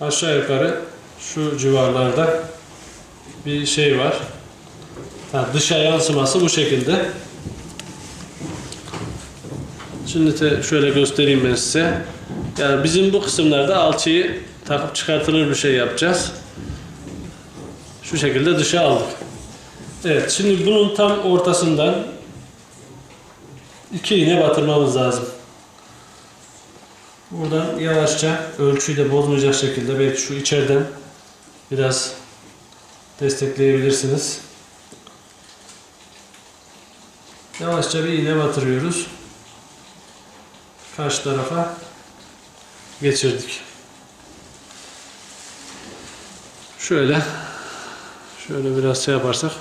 aşağı yukarı şu civarlarda bir şey var. Ha, dışa yansıması bu şekilde. Şimdi de şöyle göstereyim ben size. Yani bizim bu kısımlarda alçıyı takıp çıkartılır bir şey yapacağız. Şu şekilde dışa aldık. Evet şimdi bunun tam ortasından iki iğne batırmamız lazım. Buradan yavaşça ölçüyü de bozmayacak şekilde belki şu içeriden biraz destekleyebilirsiniz. Yavaşça bir iğne batırıyoruz. Karşı tarafa geçirdik. Şöyle şöyle biraz şey yaparsak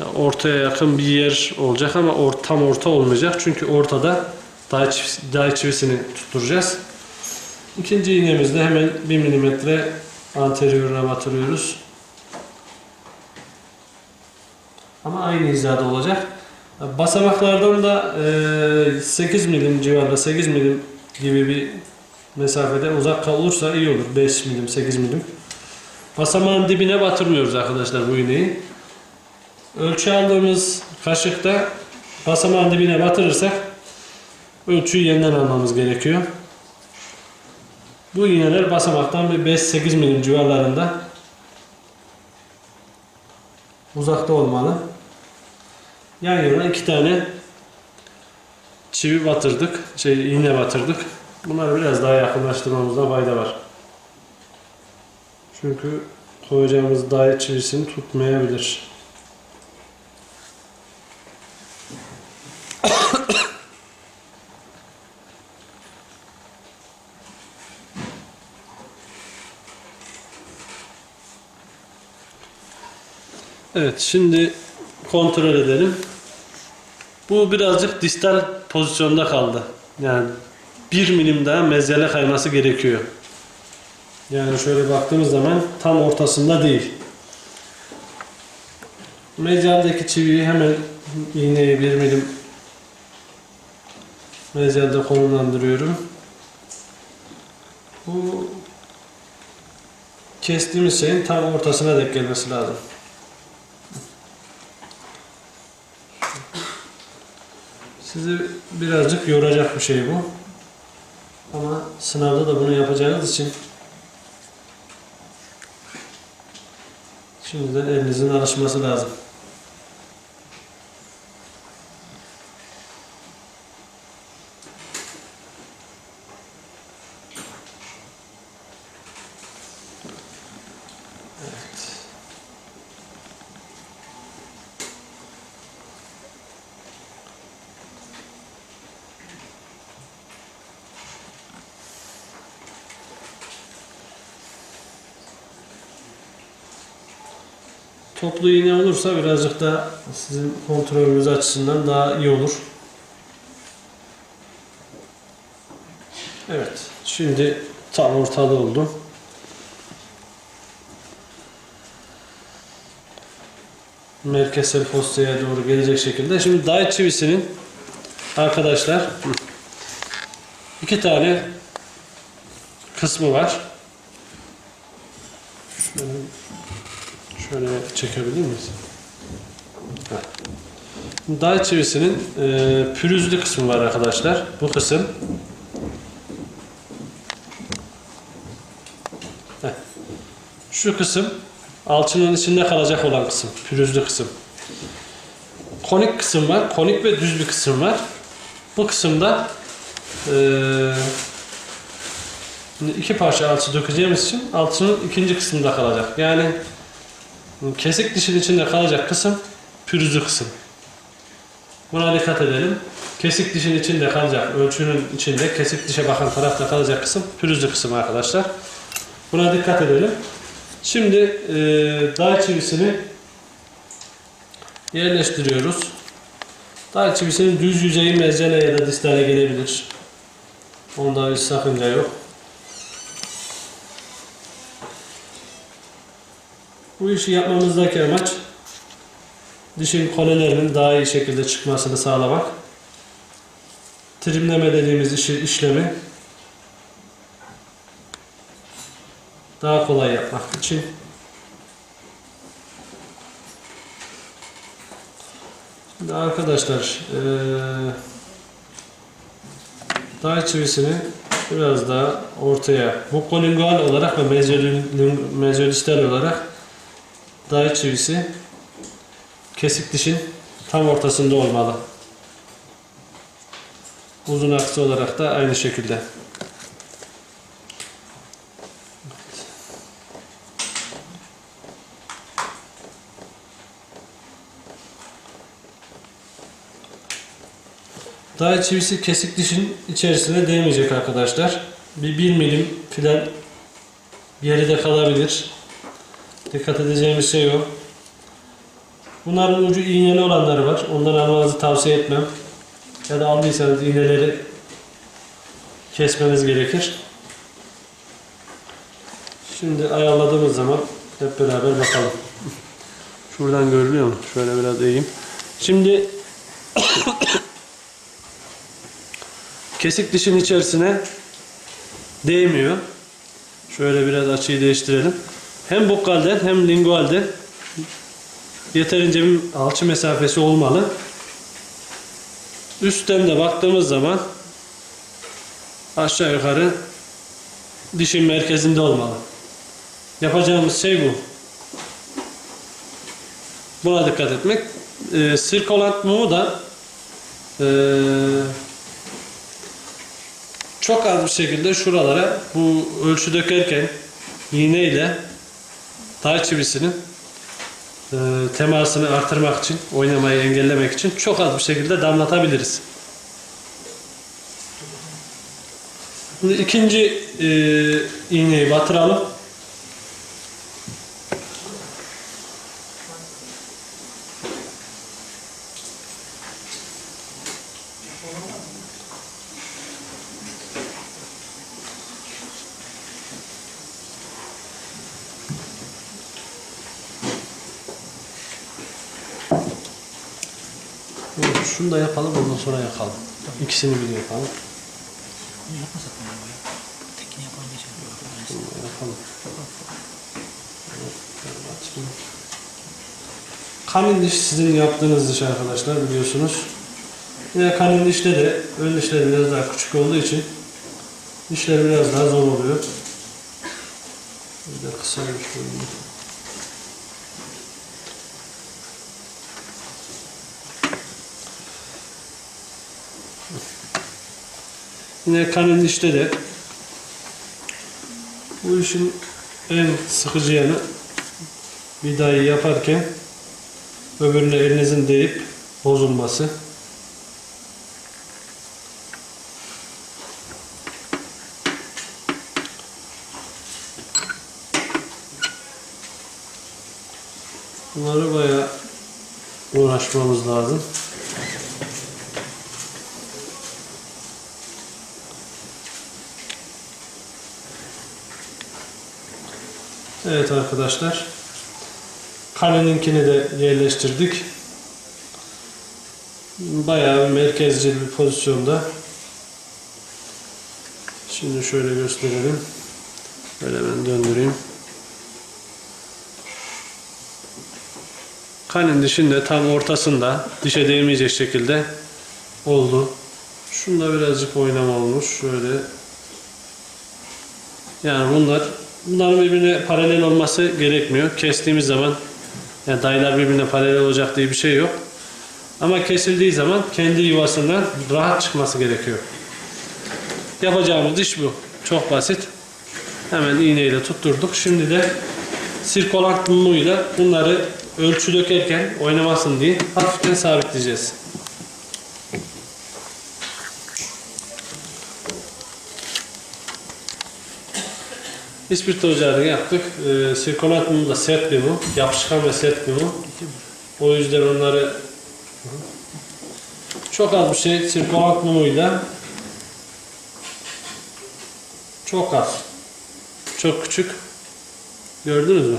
ya ortaya yakın bir yer olacak ama or, tam orta olmayacak. Çünkü ortada çivi, day çivisini tutturacağız. İkinci iğnemizde hemen 1 milimetre anterioruna batırıyoruz. Ama aynı hizada olacak. Basamaklardan da e, 8 milim civarında 8 milim gibi bir mesafeden uzak kalırsa iyi olur. 5 milim 8 milim. Basamağın dibine batırmıyoruz arkadaşlar bu iğneyi. Ölçü aldığımız kaşıkta basamağın dibine batırırsak ölçüyü yeniden almamız gerekiyor. Bu iğneler basamaktan bir 5-8 milim civarlarında uzakta olmalı. Yan yana iki tane çivi batırdık, şey iğne batırdık. Bunları biraz daha yakınlaştırmamızda fayda var. Çünkü koyacağımız daye çivisini tutmayabilir. Evet şimdi kontrol edelim. Bu birazcık distal pozisyonda kaldı. Yani 1 milim daha mezyale kayması gerekiyor. Yani şöyle baktığımız zaman tam ortasında değil. Mezyaldeki çiviyi hemen iğneyi 1 milim mezyalde konumlandırıyorum. Bu kestiğimiz şeyin tam ortasına denk gelmesi lazım. Sizi birazcık yoracak bir şey bu. Ama sınavda da bunu yapacağınız için şimdiden elinizin alışması lazım. Toplu iğne olursa birazcık da sizin kontrolünüz açısından daha iyi olur. Evet, şimdi tam ortada oldu. Merkezsel postaya doğru gelecek şekilde. Şimdi day çivisinin arkadaşlar iki tane kısmı var. Şöyle çekebilir miyiz? Day çivisinin e, pürüzlü kısmı var arkadaşlar. Bu kısım. Heh. Şu kısım alçının içinde kalacak olan kısım. Pürüzlü kısım. Konik kısım var. Konik ve düz bir kısım var. Bu kısımda e, iki parça alçı dökeceğimiz için alçının ikinci kısmında kalacak. Yani Kesik dişin içinde kalacak kısım pürüzlü kısım. Buna dikkat edelim. Kesik dişin içinde kalacak, ölçünün içinde kesik dişe bakan tarafta kalacak kısım pürüzlü kısım arkadaşlar. Buna dikkat edelim. Şimdi e, dağ çivisini yerleştiriyoruz. Dağ çivisinin düz yüzeyi mezcene ya da distale gelebilir. Onda bir sakınca yok. Bu işi yapmamızdaki amaç dişin konelerinin daha iyi şekilde çıkmasını sağlamak. Trimleme dediğimiz işi, işlemi daha kolay yapmak için Şimdi arkadaşlar eee Day çivisini biraz daha ortaya bukolingual olarak ve mezolistel olarak day çivisi kesik dişin tam ortasında olmalı. Uzun aksı olarak da aynı şekilde. Day çivisi kesik dişin içerisine değmeyecek arkadaşlar. Bir 1 milim filan geride kalabilir. Dikkat edeceğimiz şey o. Bunların ucu iğneli olanları var. Ondan almanızı tavsiye etmem. Ya da aldıysanız iğneleri kesmeniz gerekir. Şimdi ayarladığımız zaman hep beraber bakalım. Şuradan görülüyor mu? Şöyle biraz eğeyim. Şimdi kesik dişin içerisine değmiyor. Şöyle biraz açıyı değiştirelim. Hem bukalden hem lingualden yeterince bir alçı mesafesi olmalı. Üstten de baktığımız zaman aşağı yukarı dişin merkezinde olmalı. Yapacağımız şey bu. Buna dikkat etmek. Ee, sirkolant mumu da ee, çok az bir şekilde şuralara bu ölçü dökerken iğneyle tay çivisinin e, temasını artırmak için, oynamayı engellemek için çok az bir şekilde damlatabiliriz. Şimdi ikinci e, iğneyi batıralım. Evet, Şunu da yapalım ondan sonra yakalım. İkisini bir yapalım. Yapmasak mı? Tekini yapan geçelim. Yapalım. Kanin diş sizin yaptığınız diş arkadaşlar biliyorsunuz. Yine kanin dişte de ön dişleri biraz daha küçük olduğu için dişler biraz daha zor oluyor. Bir de kısaymış böyle. Yine kanin dişte de bu işin en sıkıcı yanı vidayı yaparken öbürüne elinizin değip bozulması. Bunları bayağı uğraşmamız lazım. Evet arkadaşlar. Kaleninkini de yerleştirdik. Bayağı merkezci bir pozisyonda. Şimdi şöyle gösterelim. Böyle ben döndüreyim. Kanin dişin de tam ortasında dişe değmeyecek şekilde oldu. Şunda birazcık oynama olmuş. Şöyle yani bunlar bunların birbirine paralel olması gerekmiyor. Kestiğimiz zaman yani dayılar birbirine paralel olacak diye bir şey yok. Ama kesildiği zaman kendi yuvasından rahat çıkması gerekiyor. Yapacağımız iş bu. Çok basit. Hemen iğneyle tutturduk. Şimdi de sirkolant mumuyla bunları ölçü dökerken oynamasın diye hafiften sabitleyeceğiz. İspirto ocağını yaptık. Ee, sirkolat mumu da sert bir mum. Yapışkan ve sert bir mum. O yüzden onları çok az bir şey sirkolat mumuyla çok az. Çok küçük. Gördünüz mü?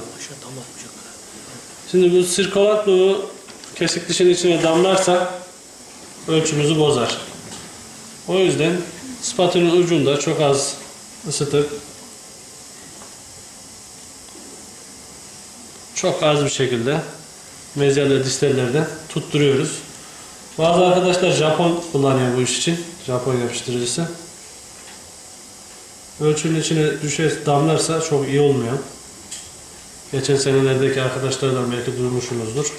Şimdi bu sirkolat mumu kesik dişin içine damlarsa ölçümüzü bozar. O yüzden spatülün ucunda çok az ısıtıp çok az bir şekilde mezyalı distellerden tutturuyoruz. Bazı arkadaşlar Japon kullanıyor bu iş için. Japon yapıştırıcısı. Ölçünün içine düşe damlarsa çok iyi olmuyor. Geçen senelerdeki arkadaşlardan belki duymuşsunuzdur.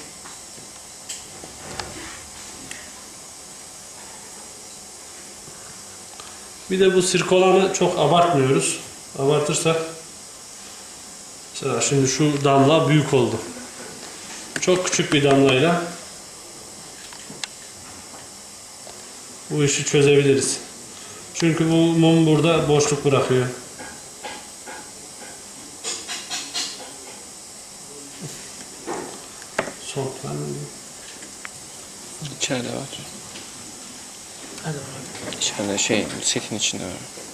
Bir de bu sirkolanı çok abartmıyoruz. Abartırsak mesela şimdi şu damla büyük oldu. Çok küçük bir damlayla bu işi çözebiliriz. Çünkü bu mum burada boşluk bırakıyor. Soğuk? İçeride var. Hadi bakalım. İçeride şey setin içinde var.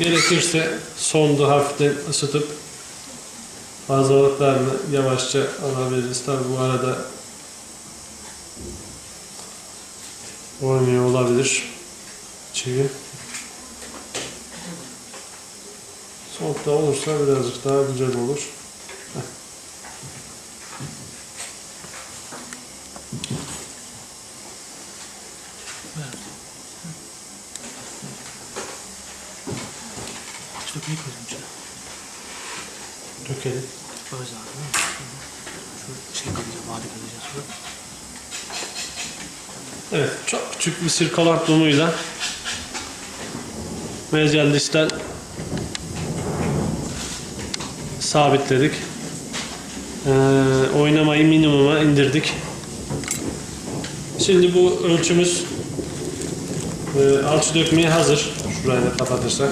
Gerekirse sonda hafiften ısıtıp fazlalıklarını yavaşça alabiliriz. Tabi bu arada oynuyor olabilir çivi. Soğukta olursa birazcık daha güzel olur. Heh. Aç dökmeyi koydum içine. Dökelim. Böyle zaten değil mi? Şu şey kalacak, vade kalacak sonra. Evet, çok küçük bir sirkalant mumuyla mezgel distel sabitledik. Ee, oynamayı minimuma indirdik. Şimdi bu ölçümüz e, alçı dökmeye hazır. Şurayı da kapatırsak.